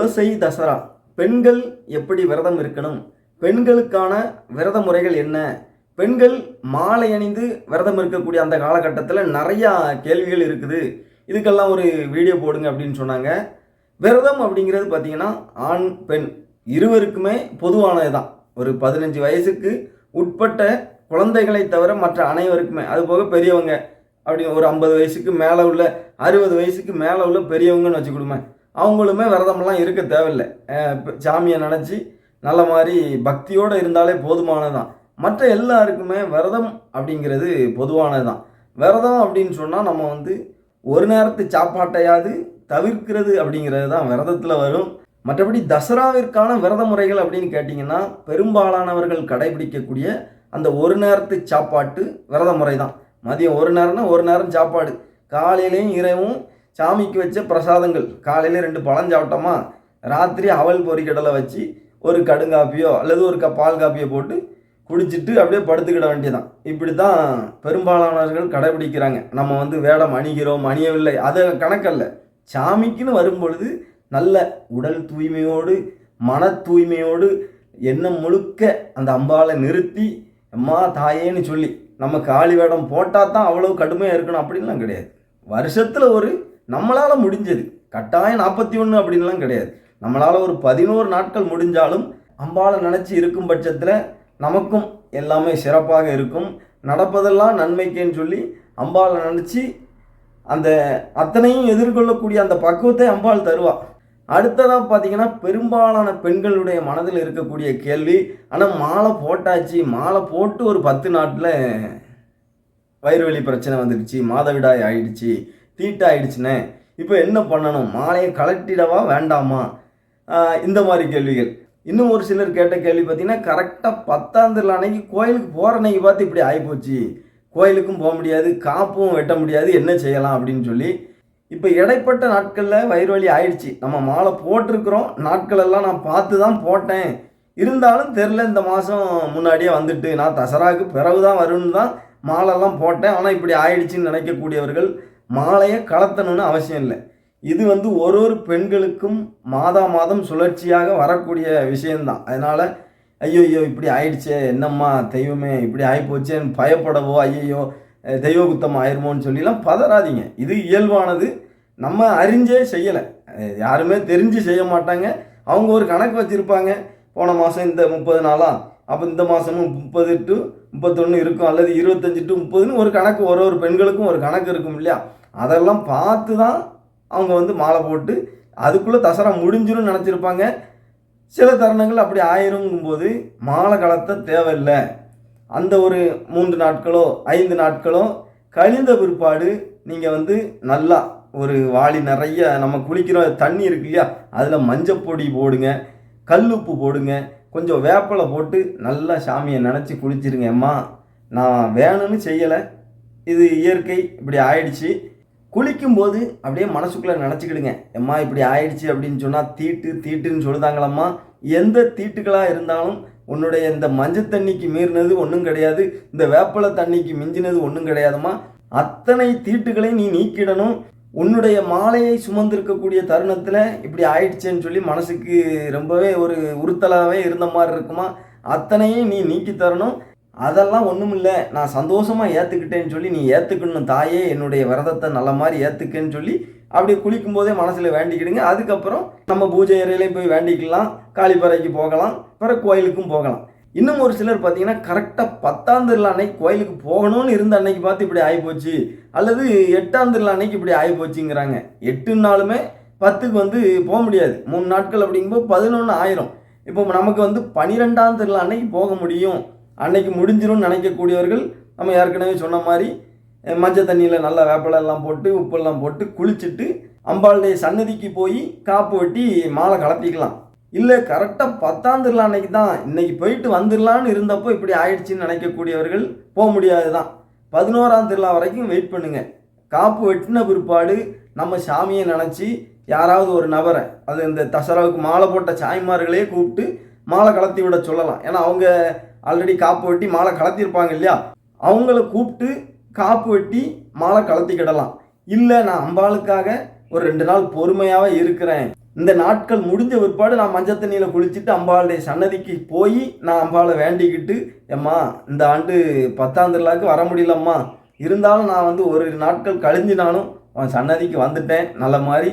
குலசை தசரா. பெண்கள் எப்படி விரதம் இருக்கணும்? பெண்களுக்கான விரத முறைகள் என்ன? பெண்கள் மாலை அணிந்து விரதம் இருக்கக்கூடிய அந்த காலகட்டத்தில் நிறையா கேள்விகள் இருக்குது. இதுக்கெல்லாம் ஒரு வீடியோ போடுங்க அப்படின்னு சொன்னாங்க. விரதம் அப்படிங்கிறது பார்த்தீங்கன்னா ஆண் பெண் இருவருக்குமே பொதுவானது தான் ஒரு பதினஞ்சு வயசுக்கு உட்பட்ட குழந்தைகளை தவிர மற்ற அனைவருக்குமே. அது போக பெரியவங்க அப்படி ஒரு ஐம்பது வயசுக்கு மேலே உள்ள அறுபது வயசுக்கு மேலே உள்ள பெரியவங்கன்னு வச்சுக்கிடுமே. அவங்களுமே விரதமெல்லாம் இருக்க தேவையில்லை. சாமியை நினச்சி நல்ல மாதிரி பக்தியோடு இருந்தாலே போதுமானதுதான். மற்ற எல்லாருக்குமே விரதம் அப்படிங்கிறது பொதுவானது தான் விரதம் அப்படின்னு சொன்னால் நம்ம வந்து ஒரு நேரத்து சாப்பாட்டையாவது தவிர்க்கிறது அப்படிங்கிறது தான் விரதத்தில் வரும். மற்றபடி தசராவிற்கான விரத முறைகள் அப்படின்னு கேட்டிங்கன்னா பெரும்பாலானவர்கள் கடைபிடிக்கக்கூடிய அந்த ஒரு நேரத்து சாப்பாட்டு விரத முறை தான் மதியம் ஒரு நேரம்னா ஒரு நேரம் சாப்பாடு. காலையிலையும் இரவும் சாமிக்கு வச்ச பிரசாதங்கள். காலையில் ரெண்டு பழம் சாப்பிட்டோமா ராத்திரி அவல் பொறிக்கடலை வச்சு ஒரு கடுங்காப்பியோ அல்லது ஒரு க பால் காப்பியோ போட்டு குடிச்சிட்டு அப்படியே படுத்துக்கிட வேண்டியதான் இப்படி தான் பெரும்பாலானவர்கள் கடைபிடிக்கிறாங்க. நம்ம வந்து வேடம் அணிகிறோம் அணியவில்லை. அது கணக்கல்ல. சாமிக்குன்னு வரும்பொழுது நல்ல உடல் தூய்மையோடு மன தூய்மையோடு எண்ணம் முழுக்க அந்த அம்பாவை நிறுத்தி அம்மா தாயேன்னு சொல்லி நம்ம காளி வேடம் போட்டால் தான் அவ்வளோ கடுமையாக இருக்கணும் அப்படின்லாம் கிடையாது. வருஷத்தில் ஒரு நம்மளால் முடிஞ்சது. கட்டாயம் நாற்பத்தி ஒன்று அப்படின்லாம் கிடையாது. நம்மளால் ஒரு பதினோரு நாட்கள் முடிஞ்சாலும் அம்பாளை நினச்சி இருக்கும் பட்சத்தில் நமக்கும் எல்லாமே சிறப்பாக இருக்கும். நடப்பதெல்லாம் நன்மைக்கேன்னு சொல்லி அம்பாளை நினச்சி அந்த அத்தனையும் எதிர்கொள்ளக்கூடிய அந்த பக்குவத்தை அம்பாள் தருவா. அடுத்ததாக பார்த்தீங்கன்னா பெரும்பாலான பெண்களுடைய மனதில் இருக்கக்கூடிய கேள்வி ஆனால் மாலை போட்டாச்சு. மாலை போட்டு ஒரு பத்து நாட்டில் வயிறு வலி பிரச்சனை வந்துடுச்சு. மாதவிடாய் ஆயிடுச்சு. தீட்டாயிடுச்சுனே. இப்போ என்ன பண்ணணும்? மாலையை கலட்டிடவா வேண்டாமா? இந்த மாதிரி கேள்விகள். இன்னும் ஒரு சிலர் கேட்ட கேள்வி பார்த்தீங்கன்னா கரெக்டாக பத்தாம் திருவிழா அன்னைக்கு கோயிலுக்கு போகிற அன்னைக்கு பார்த்து இப்படி ஆகிப்போச்சு கோயிலுக்கும் போக முடியாது காப்பும் வெட்ட முடியாது என்ன செய்யலாம் அப்படின்னு சொல்லி. இப்போ இடைப்பட்ட நாட்களில் வயிறு வலி ஆயிடுச்சு. நம்ம மாலை போட்டிருக்கிறோம். நாட்களெல்லாம் நான் பார்த்து தான் போட்டேன். இருந்தாலும் தெரில இந்த மாதம் முன்னாடியே வந்துட்டு. நான் தசராவுக்கு பிறகு தான் வரும்னு தான் மாலைலாம் போட்டேன். ஆனால் இப்படி ஆயிடுச்சுன்னு நினைக்கக்கூடியவர்கள் மாலையை கலத்தணும்னு அவசியம் இல்லை. இது வந்து ஒரு ஒரு பெண்களுக்கும் மாதா மாதம் சுழற்சியாக வரக்கூடிய விஷயந்தான் அதனால் ஐயோ ஐயோ இப்படி ஆயிடுச்சே என்னம்மா தெய்வமே இப்படி ஆகிப்போச்சேன்னு பயப்படவோ ஐயோ தெய்வ குத்தம் ஆயிருமோன்னு சொல்லிலாம் பதறாதீங்க. இது இயல்பானது. நம்ம அறிஞ்சே செய்யலை. யாருமே தெரிஞ்சு செய்ய மாட்டாங்க. அவங்க ஒரு கணக்கு வச்சுருப்பாங்க. போன மாதம் இந்த முப்பது நாளாக அப்போ இந்த மாதமும் முப்பது டு முப்பத்தொன்று இருக்கும் அல்லது இருபத்தஞ்சி டு முப்பதுன்னு ஒரு கணக்கு ஒரு ஒரு பெண்களுக்கும் ஒரு கணக்கு இருக்கும் இல்லையா? அதெல்லாம் பார்த்து தான் அவங்க வந்து மாலை போட்டு அதுக்குள்ளே தசரா முடிஞ்சிரும்னு நினச்சிருப்பாங்க. சில தருணங்கள் அப்படி ஆயிருங்கும்போது மாலை கலத்த தேவையில்லை. அந்த ஒரு மூன்று நாட்களோ ஐந்து நாட்களோ கழிந்த பிற்பாடு நீங்கள் வந்து நல்லா ஒரு வாளி நிறைய நம்ம குளிக்கிற தண்ணி இருக்கு இல்லையா? அதில் மஞ்சப்பொடி போடுங்க கல்லுப்பு போடுங்க கொஞ்சம் வேப்பலை போட்டு நல்லா சாமியை நினச்சி குளிச்சிருங்க. அம்மா நான் வேணும்னு செய்யலை. இது இயற்கை இப்படி ஆயிடுச்சு. குளிக்கும்போது அப்படியே மனசுக்குள்ளே நினச்சிக்கிடுங்க. எம்மா இப்படி ஆயிடுச்சு அப்படின்னு சொன்னால் தீட்டு தீட்டுன்னு சொல்லுதாங்களம்மா. எந்த தீட்டுகளாக இருந்தாலும் உன்னுடைய இந்த மஞ்சள் தண்ணிக்கு மீறினது ஒன்றும் கிடையாது. இந்த வேப்பலை தண்ணிக்கு மிஞ்சினது ஒன்றும் கிடையாதும்மா. அத்தனை தீட்டுகளையும் நீ நீக்கிடணும். உன்னுடைய மாலையை சுமந்திருக்கக்கூடிய தருணத்தில் இப்படி ஆயிடுச்சேன்னு சொல்லி மனசுக்கு ரொம்பவே ஒரு உறுத்தலாகவே இருந்த மாதிரி இருக்குமா அத்தனையும் நீ நீக்கி தரணும். அதெல்லாம் ஒன்றும் இல்லை நான் சந்தோஷமாக ஏற்றுக்கிட்டேன்னு சொல்லி நீ ஏற்றுக்கணும் தாயே என்னுடைய விரதத்தை நல்ல மாதிரி ஏற்றுக்கன்னு சொல்லி அப்படி குளிக்கும் போதே மனசில் வேண்டிக்கிடுங்க. அதுக்கப்புறம் நம்ம பூஜை அறையிலையும் போய் வேண்டிக்கலாம். காளிப்பறைக்கு போகலாம். பிறகு கோயிலுக்கும் போகலாம். இன்னும் ஒரு சிலர் பார்த்தீங்கன்னா கரெக்டாக பத்தாம் திருவிழா அன்னைக்கு கோயிலுக்கு போகணும்னு இருந்த அன்னைக்கு பார்த்து இப்படி ஆகிப்போச்சு அல்லது எட்டாம் திருவிழா அன்னைக்கு இப்படி ஆகிப்போச்சுங்கிறாங்க எட்டு நாளுமே பத்துக்கு வந்து போக முடியாது. மூணு நாட்கள் அப்படிங்கும்போது பதினொன்று ஆயிரும். இப்போ நமக்கு வந்து பனிரெண்டாம் திருவிழா அன்னைக்கு போக முடியும். அன்னைக்கு முடிஞ்சிரும்னு நினைக்கக்கூடியவர்கள் நம்ம ஏற்கனவே சொன்ன மாதிரி மஞ்சள் தண்ணியில் நல்லா வேப்பிலை எல்லாம் போட்டு உப்பெல்லாம் போட்டு குளிச்சுட்டு அம்பாளுடைய சன்னதிக்கு போய் காப்பு வெட்டி மாலை கலப்பிக்கலாம் இல்லை கரெக்டாக பத்தாந்துடலாம் அன்றைக்கி அன்னைக்கு தான். இன்னைக்கு போயிட்டு வந்துடலான்னு இருந்தப்போ இப்படி ஆயிடுச்சுன்னு நினைக்கக்கூடியவர்கள் போக முடியாது தான் பதினோராம் திருவிழா வரைக்கும் வெயிட் பண்ணுங்கள் காப்பு வெட்டின பிற்பாடு நம்ம சாமியை நினச்சி யாராவது ஒரு நபரை அது இந்த தசராவுக்கு மாலை போட்ட சாய்மார்களே கூப்பிட்டு மாலை கலத்தி விட சொல்லலாம். ஏன்னா அவங்க ஆல்ரெடி காப்பு வெட்டி மாலை கலத்திருப்பாங்க இல்லையா? அவங்கள கூப்பிட்டு காப்பு வெட்டி மாலை கலத்திக்கிடலாம். இல்லை நான் அம்பாளுக்காக ஒரு ரெண்டு நாள் பொறுமையாகவே இருக்கிறேன். இந்த நாட்கள் முடிஞ்ச பிற்பாடு நான் மஞ்சள் தண்ணியில் குளிச்சுட்டு அம்பாளுடைய சன்னதிக்கு போய் நான் அம்பாளை வேண்டிக்கிட்டு ஏம்மா இந்த ஆண்டு பத்தாம் திருவிழாக்கு வர முடியலம்மா. இருந்தாலும் நான் வந்து ஒரு நாட்கள் கழிஞ்சு நானும் அவன் சன்னதிக்கு வந்துட்டேன். நல்ல மாதிரி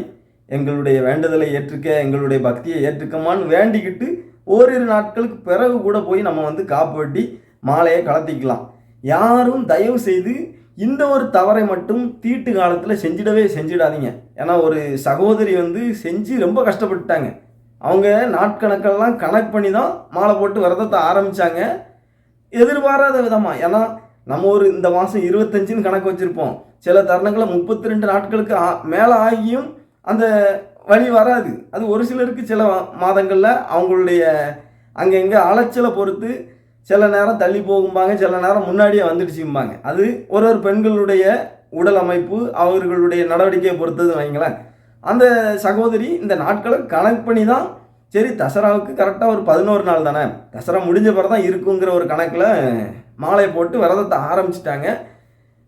எங்களுடைய வேண்டுதலை ஏற்றுக்க எங்களுடைய பக்தியை ஏற்றுக்கமான்னு வேண்டிக்கிட்டு ஓரிரு நாட்களுக்கு பிறகு கூட போய் நம்ம வந்து காப்பு வெட்டி மாலையை கலத்திக்கலாம். யாரும் தயவு செய்து இந்த ஒரு தவறை மட்டும் தீட்டு காலத்தில் செஞ்சிடவே செஞ்சிடாதீங்க. ஏன்னா ஒரு சகோதரி வந்து செஞ்சு ரொம்ப கஷ்டப்பட்டுட்டாங்க. அவங்க நாட்கணக்கெல்லாம் கணக்கு பண்ணி தான் மாலை போட்டு விரதத்தை ஆரம்பித்தாங்க எதிர்பாராத விதமாக ஏன்னா நம்ம ஒரு இந்த மாதம் இருபத்தஞ்சுன்னு கணக்கு வச்சுருப்போம். சில தருணங்களில் முப்பத்தி ரெண்டு நாட்களுக்கு மேலே ஆகியும் அந்த வழி வராது. அது ஒரு சிலருக்கு சில மாதங்களில் அவங்களுடைய அங்கங்கே அலைச்சலை பொறுத்து சில நேரம் தள்ளி போகும்பாங்க சில நேரம் முன்னாடியே வந்துடுச்சும்பாங்க. அது ஒரு ஒரு பெண்களுடைய உடல் அமைப்பு அவர்களுடைய நடவடிக்கையை பொறுத்தது வைங்களேன். அந்த சகோதரி இந்த நாட்களை கணக்கு பண்ணி தான் சரி தசராவுக்கு கரெக்டாக ஒரு பதினோரு நாள் தானே. தசரா முடிஞ்ச பிறகு தான் இருக்குங்கிற ஒரு கணக்கில் மாலையை போட்டு விரதத்தை ஆரம்பிச்சிட்டாங்க.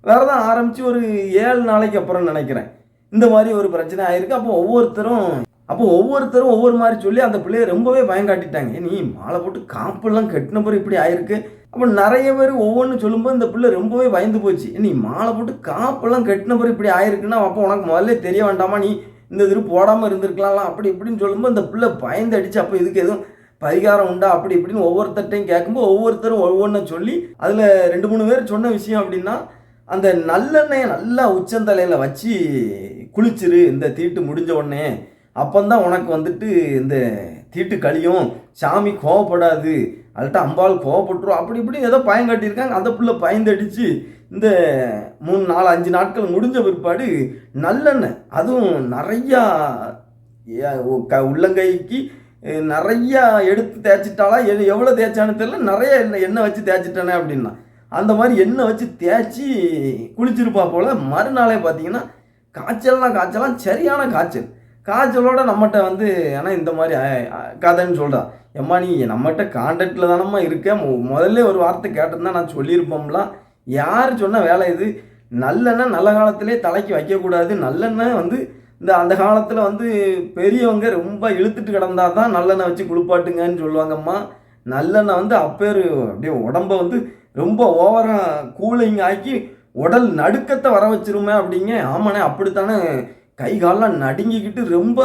விரதம் ஆரம்பித்து ஒரு ஏழு நாளைக்கு அப்புறம் நினைக்கிறேன். இந்த மாதிரி ஒரு பிரச்சனை ஆயிருக்கு. அப்போ ஒவ்வொருத்தரும் அப்போ ஒவ்வொருத்தரும் ஒவ்வொரு மாதிரி சொல்லி அந்த பிள்ளைய ரொம்பவே பயங்காட்டிட்டாங்க நீ மாலை போட்டு காப்பெல்லாம் கட்டின பிறகு இப்படி ஆயிருக்கு? அப்போ நிறைய பேர் ஒவ்வொன்றும் சொல்லும்போது இந்த பிள்ளை ரொம்பவே பயந்து போச்சு. நீ மாலை போட்டு காப்பெல்லாம் கட்டின பிறகு இப்படி ஆயிருக்குன்னா அப்போ உனக்கு முதல்ல தெரிய வேண்டாமா? நீ இந்த இது போடாமல் இருந்திருக்கலாம்லாம். அப்படி இப்படின்னு சொல்லும்போது இந்த பிள்ளை பயந்து அடிச்சு அப்போ இதுக்கு எதுவும் பரிகாரம் உண்டா? அப்படி இப்படின்னு ஒவ்வொருத்தர்ட்டையும் கேட்கும்போது ஒவ்வொருத்தரும் ஒவ்வொன்றும் சொல்லி அதில் ரெண்டு மூணு பேர் சொன்ன விஷயம் அப்படின்னா அந்த நல்லெண்ணெயை நல்லா உச்சந்தலையில் வச்சு குளிச்சிரு இந்த தீட்டு முடிஞ்ச உடனே. அப்பந்தான் உனக்கு வந்துட்டு இந்த தீட்டு கழியும். சாமி கோவப்படாது. அதுகிட்ட அம்பாள் கோவப்பட்டுரும். அப்படி இப்படி ஏதோ பயம் கட்டியிருக்காங்க அந்த பிள்ளை பயந்தடிச்சு இந்த மூணு நாலு அஞ்சு நாட்கள் முடிஞ்ச பிற்பாடு நல்லெண்ணெய். அதுவும் நிறையா ஏ- க உள்ளங்கைக்கு நிறையா எடுத்து தேய்ச்சிட்டாலா எ- எவ்வளோ தேய்ச்சான்னு தெரியல. நிறைய எண்ணெய் எண்ணெய் வச்சு தேய்ச்சிட்டானே அப்படின்னா. அந்த மாதிரி எண்ணெய் வச்சு தேய்ச்சி குளிச்சிருப்பா போல். மறுநாளே பார்த்தீங்கன்னா காய்ச்சல்லாம் காய்ச்சலாம் சரியான காய்ச்சல். காய்ச்சலோட நம்மகிட்ட வந்து ஏன்னா இந்த மாதிரி கதைன்னு சொல்கிறான் எம்மா நீ நம்மகிட்ட கான்டாக்டில் தானம்மா இருக்க? முதல்ல ஒரு வார்த்தை கேட்டிருந்தா நான் சொல்லியிருப்போம்லாம் யார் சொன்ன வேலை இது? நல்லெண்ணெய் நல்ல காலத்திலே தலைக்கு வைக்கக்கூடாது. நல்லெண்ணெய் வந்து இந்த அந்த காலத்தில் வந்து பெரியவங்க ரொம்ப இழுத்துட்டு கிடந்தா தான் நல்லெண்ணெய் வச்சு குளிப்பாட்டுங்கன்னு சொல்லுவாங்கம்மா. நல்லெண்ணெய் வந்து அப்பேர் அப்படியே உடம்ப வந்து ரொம்ப ஓவராக கூலிங் ஆக்கி உடல் நடுக்கத்தை வர வச்சிருமே அப்படிங்க. ஆமாண்ணே அப்படித்தானே. கை காலெலாம் நடுங்கிக்கிட்டு ரொம்ப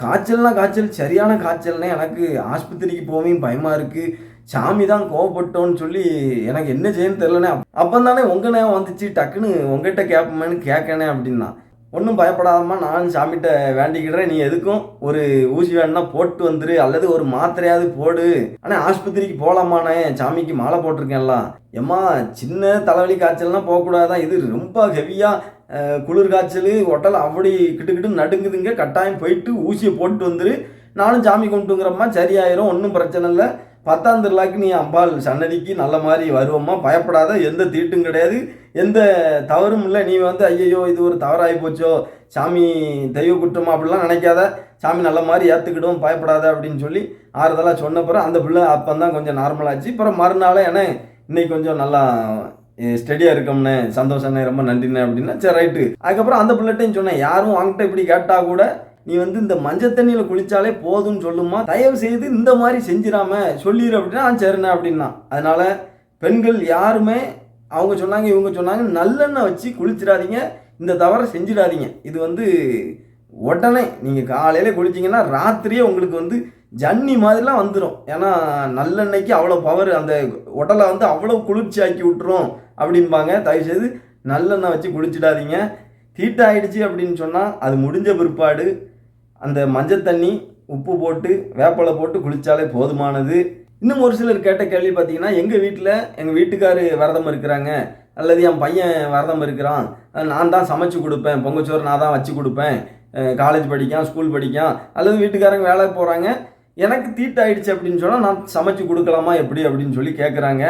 காய்ச்சல்னா காய்ச்சல் சரியான காய்ச்சல்னே எனக்கு ஆஸ்பத்திரிக்கு போகவும் பயமாக இருக்குது சாமி தான் கோவப்பட்டோன்னு சொல்லி எனக்கு என்ன செய்யணும்னு தெரிலனே அப்போ தானே உங்கள் நேரம் வந்துச்சு டக்குன்னு உங்ககிட்ட கேட்போமேன்னு கேட்கணே அப்படின்னா. ஒன்றும் பயப்படாதம்மா. நான் சாமிகிட்ட வேண்டிக்கிடுறேன் நீ எதுக்கும் ஒரு ஊசி வேணும்னா போட்டு வந்துரு. அல்லது ஒரு மாத்திரையாவது போடு. ஆனால் ஆஸ்பத்திரிக்கு போகலாமாண்ணே சாமிக்கு மாலை போட்டிருக்கேன்ல. எம்மா சின்ன தலைவலி காய்ச்சல்லாம் போகக்கூடாதான் இது ரொம்ப ஹெவியாக குளிர் காய்ச்சல் உடல் அப்படி கிட்டு நடுங்குதுங்க. கட்டாயம் போயிட்டு ஊசியை போட்டு வந்துரு. நானும் சாமி கும்பிட்டுங்கிறம்மா சரியாயிரும். ஒன்றும் பிரச்சனை இல்லை. பத்தாம் திருவிழாக்கு நீ அம்பாள் சன்னதிக்கு நல்ல மாதிரி வருவோம்மா. பயப்படாத எந்த தீட்டும் கிடையாது. எந்த தவறும் இல்லை. நீ வந்து ஐயையோ இது ஒரு தவறாகி போச்சோ. சாமி தெய்வ குற்றமா அப்படிலாம் நினைக்காத. சாமி நல்ல மாதிரி ஏற்றுக்கிடும் பயப்படாத அப்படின்னு சொல்லி ஆறுதலாக சொன்ன பிறகு அந்த பிள்ளை அப்போ தான் கொஞ்சம் நார்மலாச்சு அப்புறம் மறுநாள் என்ன இன்னைக்கு கொஞ்சம் நல்லா ஸ்டெடியாக இருக்கோம்ண்ணே சந்தோஷண்ணே ரொம்ப நன்றிண்ணே அப்படின்னா சரி ரைட்டு அதுக்கப்புறம் அந்த பிள்ளைகிட்டையும் சொன்னேன். யாரும் வாங்கிட்ட இப்படி கேட்டால் கூட நீ வந்து இந்த மஞ்சள் தண்ணியில் குளிச்சாலே போதும்னு சொல்லுமா? தயவு செய்து இந்த மாதிரி செஞ்சிடாம சொல்லிடு அப்படின்னா "ஆ, சரிண்ணே அப்படின்னா. அதனால் பெண்கள் யாருமே அவங்க சொன்னாங்க இவங்க சொன்னாங்க நல்லெண்ணெய் வச்சு குளிச்சிடாதீங்க. இந்த தவறை செஞ்சிடாதீங்க. இது வந்து உடனே நீங்கள் காலையில் குளிச்சிங்கன்னா ராத்திரியே உங்களுக்கு வந்து ஜன்னி மாதிரிலாம் வந்துடும் ஏன்னா நல்லெண்ணெய்க்கு அவ்வளோ பவர் அந்த உடலை வந்து அவ்வளோ குளிர்ச்சி ஆக்கி விட்டுரும் அப்படிம்பாங்க. தயவுசெய்து நல்லெண்ணெய் வச்சு குளிச்சிடாதீங்க. தீட்டாயிடுச்சு அப்படின்னு சொன்னால் அது முடிஞ்ச பிற்பாடு. அந்த மஞ்சள் தண்ணி உப்பு போட்டு வேப்பலை போட்டு குளித்தாலே போதுமானது. இன்னும் ஒரு சிலர் கேட்ட கேள்வி பார்த்தீங்கன்னா எங்கள் வீட்டில் எங்கள் வீட்டுக்காரு விரதம் இருக்கிறாங்க அல்லது என் பையன் விரதம் இருக்கிறான் நான் தான் சமைச்சு கொடுப்பேன் பொங்கச்சோறு நான் தான் வச்சு கொடுப்பேன் காலேஜ் படிக்கான் ஸ்கூல் படிக்கான் அல்லது வீட்டுக்காரங்க வேலைக்கு போகிறாங்க எனக்கு தீட்டாயிடுச்சு அப்படின்னு சொன்னால் நான் சமைச்சு கொடுக்கலாமா எப்படி அப்படின்னு சொல்லி கேட்குறாங்க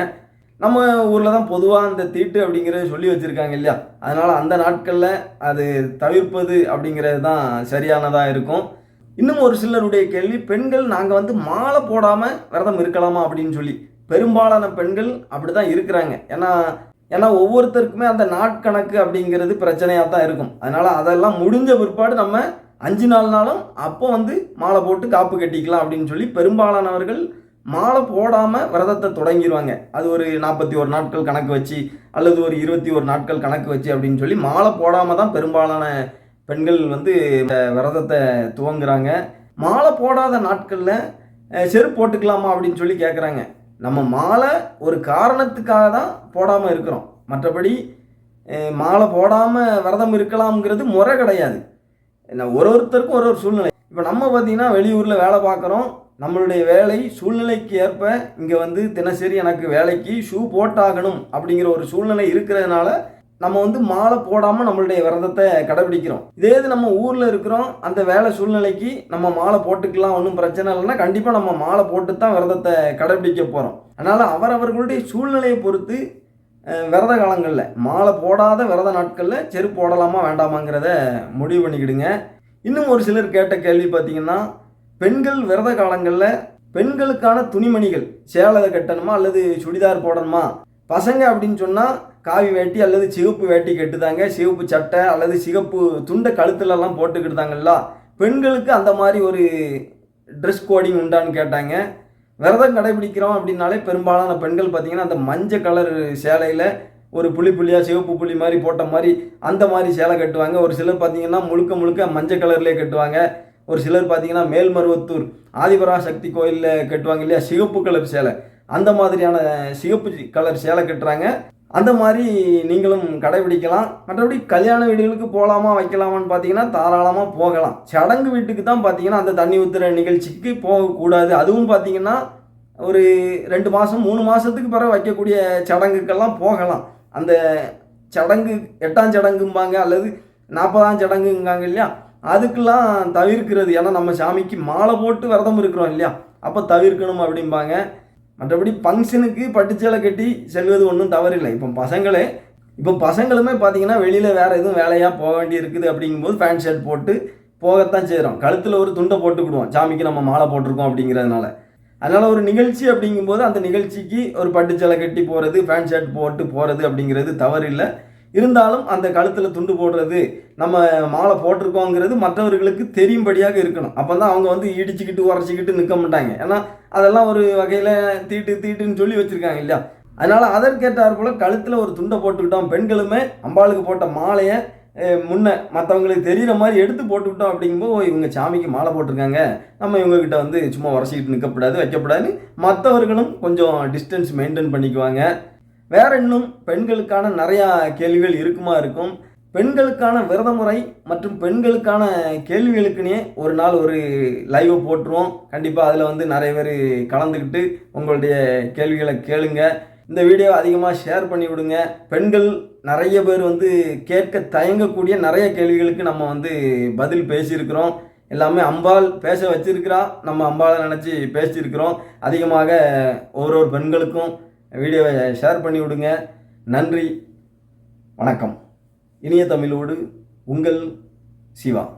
நம்ம ஊரில் தான் பொதுவாக அந்த தீட்டு அப்படிங்கிறத சொல்லி வச்சுருக்காங்க இல்லையா? அதனால் அந்த நாட்களில் அது தவிர்ப்பது அப்படிங்கிறது தான் சரியானதாக இருக்கும். இன்னும் ஒரு சிலருடைய கேள்வி பெண்கள் நாங்கள் வந்து மாலை போடாமல் விரதம் இருக்கலாமா அப்படின்னு சொல்லி. பெரும்பாலான பெண்கள் அப்படி தான் இருக்கிறாங்க. ஏன்னா ஏன்னா ஒவ்வொருத்தருக்குமே அந்த நாட்கணக்கு அப்படிங்கிறது பிரச்சனையாக தான் இருக்கும். அதனால் அதெல்லாம் முடிஞ்ச பிற்பாடு நம்ம அஞ்சு நாள்னாலும் அப்போ வந்து மாலை போட்டு காப்பு கட்டிக்கலாம் அப்படின்னு சொல்லி பெரும்பாலானவர்கள் மாலை போடாமல் விரதத்தை தொடங்கிடுவாங்க அது ஒரு நாற்பத்தி ஒரு நாட்கள் கணக்கு வச்சு அல்லது ஒரு இருபத்தி ஒரு நாட்கள் கணக்கு வச்சு அப்படின்னு சொல்லி மாலை போடாமல் தான் பெரும்பாலான பெண்கள் வந்து விரதத்தை துவங்குறாங்க. மாலை போடாத நாட்களில் செருப்பு போட்டுக்கலாமா அப்படின்னு சொல்லி கேட்குறாங்க நம்ம மாலை ஒரு காரணத்துக்காக தான் போடாமல் இருக்கிறோம். மற்றபடி மாலை போடாமல் விரதம் இருக்கலாம்ங்கிறது முறை கிடையாது. ஒரு ஒருத்தருக்கும் ஒரு ஒரு சூழ்நிலை. இப்போ நம்ம பார்த்தீங்கன்னா வெளியூரில் வேலை பார்க்குறோம் நம்மளுடைய வேலை சூழ்நிலைக்கு ஏற்ப இங்கே வந்து தினசரி எனக்கு வேலைக்கு ஷூ போட்டாகணும் அப்படிங்கிற ஒரு சூழ்நிலை இருக்கிறதுனால நம்ம வந்து மாலை போடாமல் நம்மளுடைய விரதத்தை கடைபிடிக்கிறோம். இதே இது நம்ம ஊரில் இருக்கிறோம். அந்த வேலை சூழ்நிலைக்கு நம்ம மாலை போட்டுக்கலாம் ஒன்றும் பிரச்சனை இல்லைன்னா கண்டிப்பாக நம்ம மாலை போட்டு தான் விரதத்தை கடைபிடிக்க போகிறோம் அதனால் அவரவர்களுடைய சூழ்நிலையை பொறுத்து விரத காலங்களில் மாலை போடாத விரத நாட்களில் செருப்பு போடலாமா வேண்டாமாங்கிறத முடிவு பண்ணிக்கிடுங்க. இன்னும் ஒரு சிலர் கேட்ட கேள்வி பார்த்தீங்கன்னா பெண்கள் விரத காலங்களில் பெண்களுக்கான துணிமணிகள் சேலை கட்டணுமா அல்லது சுடிதார் போடணுமா? பசங்க அப்படின்னு சொன்னால் காவி வேட்டி அல்லது சிவப்பு வேட்டி கட்டுதாங்க. சிவப்பு சட்டை அல்லது சிவப்பு துண்டை கழுத்துலலாம் போட்டுக்கிட்டாங்கல்ல பெண்களுக்கு அந்த மாதிரி ஒரு ட்ரெஸ் கோடிங் உண்டான்னு கேட்டாங்க. விரதம் கடைபிடிக்கிறோம் அப்படின்னாலே பெரும்பாலான பெண்கள் பார்த்தீங்கன்னா அந்த மஞ்சள் கலர் சேலையில் ஒரு புளி புள்ளியாக சிவப்பு புள்ளி மாதிரி போட்ட மாதிரி அந்த மாதிரி சேலை கட்டுவாங்க. ஒரு சிலர் பார்த்தீங்கன்னா முழுக்க முழுக்க மஞ்சள் கலர்லேயே கட்டுவாங்க. ஒரு சிலர் பார்த்தீங்கன்னா மேல்மருவத்தூர் ஆதிபராசக்தி கோயிலில் கட்டுவாங்க இல்லையா? சிவப்பு கலர் சேலை. அந்த மாதிரியான சிகப்பு கலர் சேலை கட்டுறாங்க. அந்த மாதிரி நீங்களும் கடைபிடிக்கலாம். மற்றபடி கல்யாண வீடுகளுக்கு போகலாமா வைக்கலாமான்னு பார்த்தீங்கன்னா தாராளமாக போகலாம். சடங்கு வீட்டுக்கு தான் பார்த்தீங்கன்னா அந்த தண்ணி ஊற்றுற நிகழ்ச்சிக்கு போகக்கூடாது. அதுவும் பார்த்தீங்கன்னா ஒரு ரெண்டு மாதம் மூணு மாதத்துக்கு பிறகு வைக்கக்கூடிய சடங்குக்கெல்லாம் போகலாம். அந்த சடங்கு எட்டாம் சடங்கும்பாங்க அல்லது நாற்பதாம் சடங்குங்காங்க இல்லையா? அதுக்கெல்லாம் தவிர்க்கிறது. ஏன்னா நம்ம சாமிக்கு மாலை போட்டு விரதம் இருக்கிறோம் இல்லையா? அப்போ தவிர்க்கணும் அப்படிம்பாங்க. மற்றபடி ஃபங்க்ஷனுக்கு பட்டுச்சேலை கட்டி செல்வது ஒன்றும் தவறில்லை. இப்போ பசங்களே இப்போ பசங்களுமே பார்த்தீங்கன்னா வெளியில் வேறு எதுவும் வேலையாக போக வேண்டி இருக்குது அப்படிங்கும்போது பேண்ட் ஷர்ட் போட்டு போகத்தான் செய்கிறோம் கழுத்தில் ஒரு துண்டை போட்டுக்கிடுவோம் சாமிக்கு நம்ம மாலை போட்டிருக்கோம் அப்படிங்கிறதுனால. அதனால் ஒரு நிகழ்ச்சி அப்படிங்கும்போது அந்த நிகழ்ச்சிக்கு ஒரு பட்டுச்சேலை கட்டி போகிறது பேண்ட் ஷர்ட் போட்டு போகிறது அப்படிங்கிறது தவறில்லை. இருந்தாலும் அந்த கழுத்தில் துண்டு போடுறது நம்ம மாலை போட்டிருக்கோங்கிறது மற்றவர்களுக்கு தெரியும்படியாக இருக்கணும். அப்போ தான் அவங்க வந்து இடிச்சுக்கிட்டு உரைச்சிக்கிட்டு நிற்க மாட்டாங்க. ஏன்னா அதெல்லாம் ஒரு வகையில் தீட்டு தீட்டுன்னு சொல்லி வச்சுருக்காங்க இல்லையா? அதனால் அதற்கேற்றார் போல் கழுத்தில் ஒரு துண்டை போட்டுக்கிட்டோம். பெண்களுமே அம்பாளுக்கு போட்ட மாலையை முன்ன மற்றவங்களுக்கு தெரிகிற மாதிரி எடுத்து போட்டுக்கிட்டோம் அப்படிங்கும்போது இவங்க சாமிக்கு மாலை போட்டிருக்காங்க. நம்ம இவங்ககிட்ட வந்து சும்மா உரசிக்கிட்டு நிற்கக்கூடாது வைக்கப்படாதுன்னு மற்றவர்களும் கொஞ்சம் டிஸ்டன்ஸ் மெயின்டைன் பண்ணிக்குவாங்க. வேற இன்னும் பெண்களுக்கான நிறையா கேள்விகள் இருக்குமா இருக்கும். பெண்களுக்கான விரத முறை மற்றும் பெண்களுக்கான கேள்விகளுக்குனே ஒரு நாள் ஒரு லைவை போட்டுருவோம். கண்டிப்பாக அதில் வந்து நிறைய பேர் கலந்துக்கிட்டு உங்களுடைய கேள்விகளை கேளுங்க. இந்த வீடியோ அதிகமாக ஷேர் பண்ணி விடுங்க. பெண்கள் நிறைய பேர் வந்து கேட்க தயங்கக்கூடிய நிறைய கேள்விகளுக்கு நம்ம வந்து பதில் பேசியிருக்கிறோம். எல்லாமே அம்பாள் பேச வச்சிருக்கிறா. நம்ம அம்பாளை நினச்சி பேசியிருக்கிறோம். அதிகமாக ஒரு ஒரு பெண்களுக்கும் வீடியோவை ஷேர் பண்ணி விடுங்க. நன்றி. வணக்கம். இனிய தமிழோடு உங்கள் சிவா.